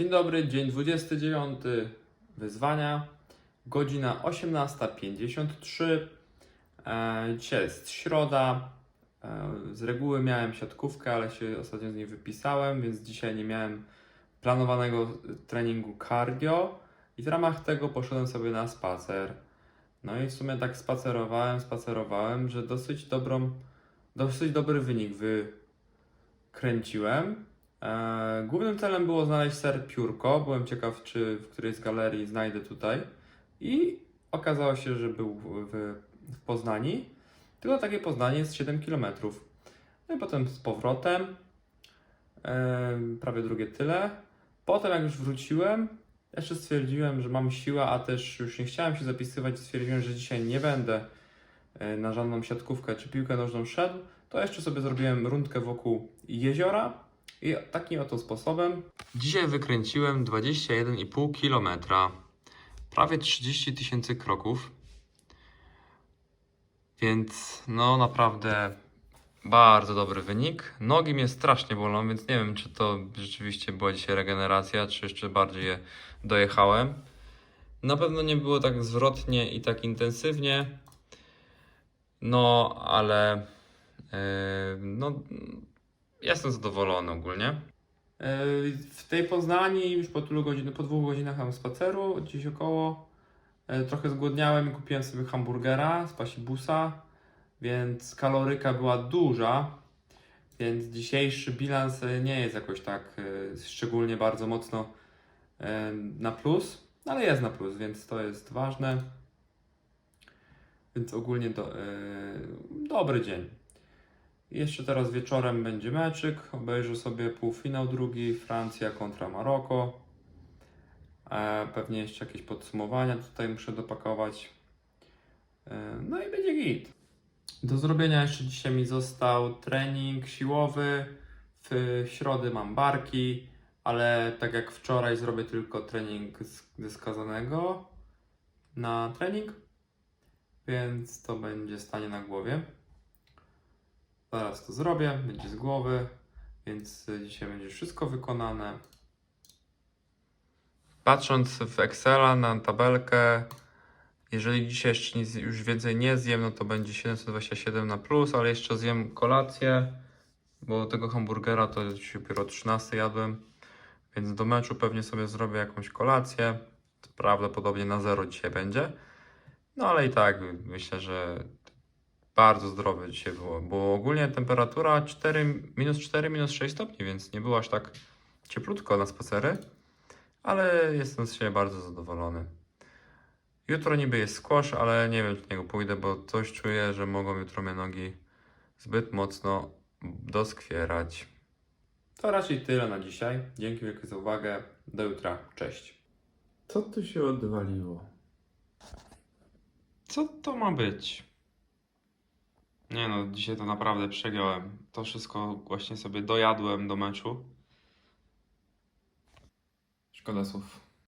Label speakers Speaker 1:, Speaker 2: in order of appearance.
Speaker 1: Dzień dobry, dzień 29 wyzwania, godzina 18.53. E, dzisiaj jest środa. E, z reguły miałem siatkówkę, ale się ostatnio z niej wypisałem, więc dzisiaj nie miałem planowanego treningu cardio i w ramach tego poszedłem sobie na spacer. No i w sumie tak spacerowałem, spacerowałem, że dosyć dobrą, dosyć dobry wynik wykręciłem. E, Głównym celem było znaleźć ser piórko. Byłem ciekaw, czy w którejś z galerii znajdę tutaj. I okazało się, że był w, w Poznani. Tylko takie Poznanie jest 7 km. No i potem z powrotem. e, prawie drugie tyle. Potem, jak już wróciłem, jeszcze stwierdziłem, że mam siłę, a też już nie chciałem się zapisywać. Stwierdziłem, że dzisiaj nie będę e, na żadną siatkówkę czy piłkę nożną szedł. To jeszcze sobie zrobiłem rundkę wokół jeziora. I takim oto sposobem. Dzisiaj wykręciłem 21,5 km, prawie 30 tysięcy kroków. Więc no naprawdę bardzo dobry wynik. Nogi mnie strasznie bolą, więc nie wiem, czy to rzeczywiście była dzisiaj regeneracja, czy jeszcze bardziej je dojechałem. Na pewno nie było tak zwrotnie i tak intensywnie. No, ale yy, no, jestem zadowolony ogólnie. E, W tej Poznani już po tylu godzinach, po dwóch godzinach mam spaceru, gdzieś około. e, Trochę zgłodniałem i kupiłem sobie hamburgera z pasibusa, więc kaloryka była duża, więc dzisiejszy bilans nie jest jakoś tak e, szczególnie bardzo mocno na plus, ale jest na plus, więc to jest ważne. Więc ogólnie do, dobry dzień. Jeszcze teraz wieczorem będzie meczyk. Obejrzę sobie półfinał drugi, Francja kontra Maroko. E, pewnie jeszcze jakieś podsumowania tutaj muszę dopakować. E, no i będzie git. Do zrobienia jeszcze dzisiaj mi został trening siłowy. W środę mam barki, ale tak jak wczoraj zrobię tylko trening ze skazanego na trening, więc to będzie stanie na głowie. Zaraz to zrobię, będzie z głowy, więc y, dzisiaj będzie wszystko wykonane. Patrząc w Excela na tabelkę, jeżeli dzisiaj jeszcze nic, już więcej nie zjem, no to będzie 727 na plus, ale jeszcze zjem kolację, bo tego hamburgera to dzisiaj dopiero o 13 jadłem, więc do meczu pewnie sobie zrobię jakąś kolację. Prawdopodobnie na zero dzisiaj będzie. No ale i tak myślę, że bardzo zdrowe dzisiaj było, bo ogólnie temperatura 4, minus 4, minus 6 stopni, więc nie było aż tak cieplutko na spacery, ale jestem z siebie bardzo zadowolony. Jutro niby jest squash, ale nie wiem, czy do niego pójdę, bo coś czuję, że mogą jutro mnie nogi zbyt mocno doskwierać. To raczej tyle na dzisiaj. Dzięki wielkie za uwagę. Do jutra. Cześć.
Speaker 2: Co tu się odwaliło?
Speaker 1: Co to ma być? Nie no, dzisiaj to naprawdę przegiąłem. To wszystko właśnie sobie dojadłem do meczu. Szkoda słów.